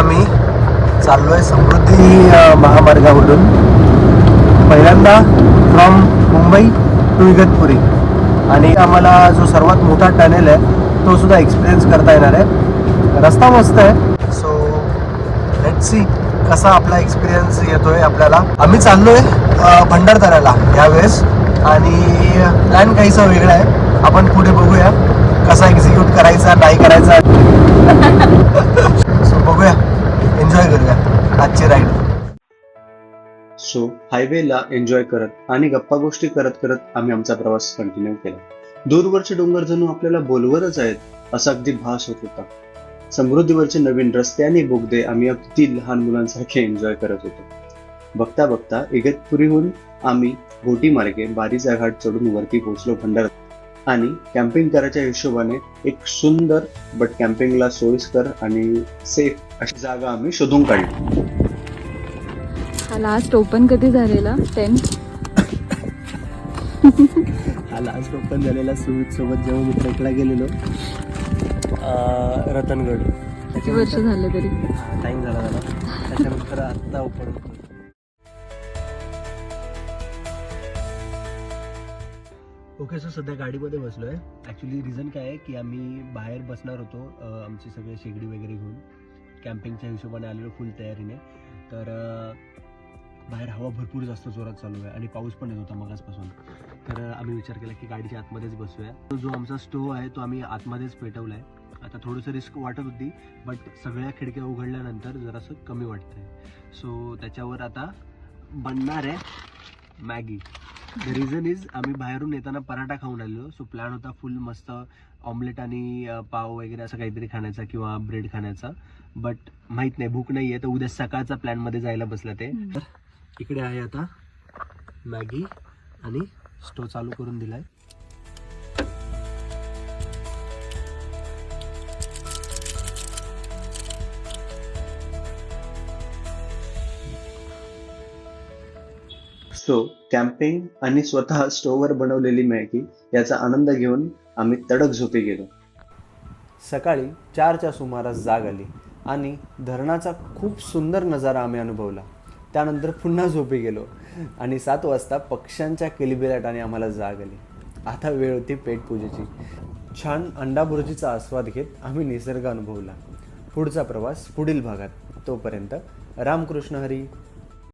आम्ही चाललो आहे समृद्धी महामार्गावरून. पहिल्यांदा फ्रॉम मुंबई टू इगतपुरी. आणि आम्हाला जो सर्वात मोठा टनेल आहे तो सुद्धा एक्सपिरियन्स करता येणार आहे. रस्ता मस्त आहे. सो लेट सी कसा आपला एक्सपिरियन्स येतोय आपल्याला. आम्ही चाललोय आहे भंडारदऱ्याला यावेळेस. आणि प्लॅन काहीसा वेगळा आहे. आपण पुढे बघूया कसा एक्झिक्यूट करायचा नाही करायचा सो बघूया एन्जॉय करूया. आजची राईड सो हायवेला एन्जॉय करत आणि गप्पा गोष्टी करत करत आम्ही आमचा प्रवास कंटिन्यू केला. दूरवरचे डोंगर जणू आपल्याला बोलवरच आहेत असा अगदी भास होत होता. समृद्धीवरचे नवीन रस्ते आणि बोगदे आम्ही अगदी लहान मुलांसारखे एन्जॉय करत होतो. बघता बघता इगतपुरीहून आम्ही बोटी मार्गे बारीचा घाट चढून वरती पोहोचलो भंडार आणि कॅम्पिंग करायच्या हिशोबाने एक सुंदर बट कॅम्पिंगला सोयीस्कर आणि सेफ अशी जागा आम्ही शोधून काढली. हा लास्ट ओपन कधी झालेला? टेन हा लास्ट ओपन झालेला सुमित सोबत जेव्हा मी ट्रेकला गेलेलो अं, रतनगड. किती वर्ष झाले तरी? टाइम झाला झाला त्याच्यानंतर आत्ता ओपन ओके सर सध्या गाडीमध्ये बसलो आहे ॲक्च्युली रिझन काय आहे की आम्ही बाहेर बसणार होतो अं, आमची सगळे शेगडी वगैरे घेऊन. कॅम्पिंगच्या हिशोबाने आलेलो फुल तयारीने. तर बाहेर हवा भरपूर जास्त जोरात चालू आहे आणि पाऊस पण येत होता मगासपासून. तर आम्ही विचार केला की गाडीच्या आतमध्येच बसूया. तो जो आमचा स्टोव आहे तो आम्ही आतमध्येच पेटवला आहे आता थोडंसं रिस्क वाटत होती बट सगळ्या खिडक्या उघडल्यानंतर जरासं कमी वाटतंय. सो त्याच्यावर आता बनणार आहे मॅगी. द रिझन इज आम्ही बाहेरून येताना पराठा खाऊन आलेलो सो प्लॅन होता फुल मस्त ऑमलेट आणि पाव वगैरे असं काहीतरी खाण्याचा किंवा ब्रेड खाण्याचा. बट माहीत नाही भूक नाही आहे तर उद्या सकाळचा प्लॅनमध्ये जायला बसला ते. इकडे आहे आता मॅगी आणि स्टोव चालू करून दिलाय. सो कॅम्पिंग आणि स्वतः स्टोवर बनवलेली मॅगी याचा आनंद घेऊन आम्ही तडक झोपी गेलो. सकाळी चारच्या सुमारास जाग आली आणि धरणाचा खूप सुंदर नजारा आम्ही अनुभवला. त्यानंतर पुन्हा झोपी गेलो आणि सात वाजता पक्ष्यांच्या किलबिलाटाने आम्हाला जाग आली. आता वेळ होती पेटपूजेची. छान अंडाभुर्जीचा आस्वाद घेत आम्ही निसर्ग अनुभवला. पुढचा प्रवास पुढील भागात. तोपर्यंत रामकृष्ण हरी.